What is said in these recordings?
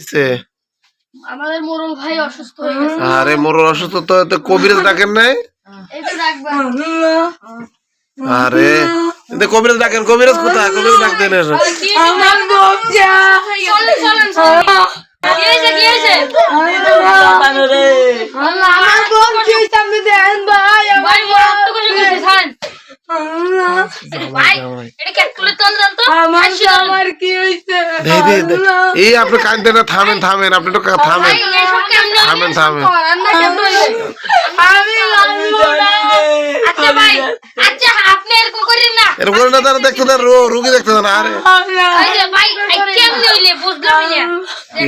হইছে? আমাদের মোরল ভাই অসুস্থ হয়ে গেছে। আরে মোর অসুস্থ তো তো কবিরাজ ডাকেন নাই? এই তো ডাকবা আরে কিন্তু কবিরাজ ডাকেন কবিরাজ কোথায়? কবিরাজ ডাক দেন আমার বউটা চলেন চলেন কি হয়েছে কি হয়েছে আল্লাহ। বউ কি হইছে আপনি দেখেন ভাই আমার এই আপনি কাঁদতেন না থামেন থামেন আপনি একটু থামেন। থামেন থামেন আচ্ছা ভাই আচ্ছা আপনি এরকম না। তারা দেখতে রুগী দেখতে আরে। না।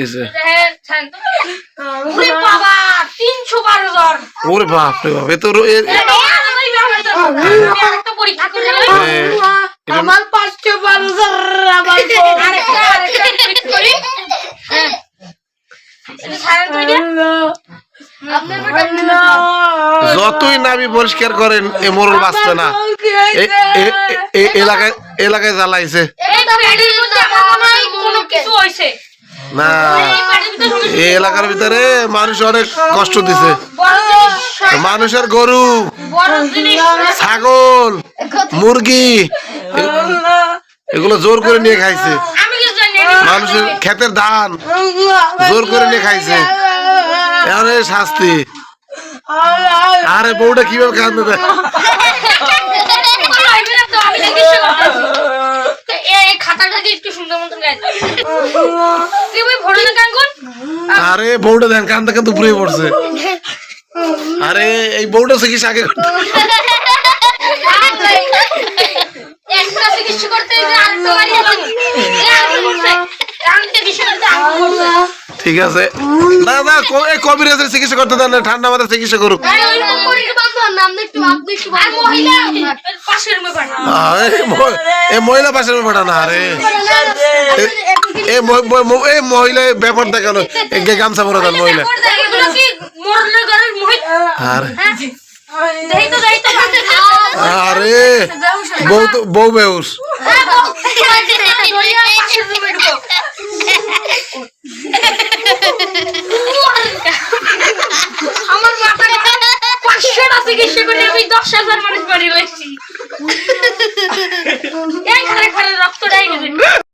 তো। ওরে ওরে বাপ রে বাপ এ তো রো- এ- আরেকটা পরীক্ষা করে আমার। যতই নাবি পরিষ্কার করেন এ মোরল বাঁচবে না এলাকায় এলাকায় জ্বালাইছে না। এই এলাকার ভিতরে মানুষ অনেক কষ্ট দিছে। মানুষের গরু, ছাগল, মুরগি, এগুলো জোর করে নিয়ে খাইছে। মানুষের ক্ষেতের ধান জোর করে নিয়ে খাইছে। আরে শাস্তি। আরে বউটা কীভাবে কান্দে একটু সুন্দর মতন না আরে বউটা দেন কান্দা কান্দা পুরে পড়ছে আরে এই বউটা শিখিস আগে করতে একটা চিকিৎসা করতে যে আরেকটা বাড়ি গেলাম আমি চিকিৎসা করতে আরম্ভ করছে ঠিক আছে না না ক- এই কবিরাজের চিকিৎসা করতে দেন না ঠান্ডা মাথায় চিকিৎসা করুক আরে ওইরকম করে কি বান্ধব না আপনি আপনি একটু আর মহিলা পাশের রুমে পাঠা আহ, এই মহিলা পাশের বেটা না আরে এ- এই মহিলা ব্যাপার দেখানো গামছা পরে দেন মহিলা এগুলো কি মরলে ঘরের মহিলা আর দেই তো দেই তো আরে বউ তো বউ বেউস পাশের রুমে ঢুকো আমার মাথা পাঁচশোটা চিকিৎসা করে আমি দশ হাজার রয়েছি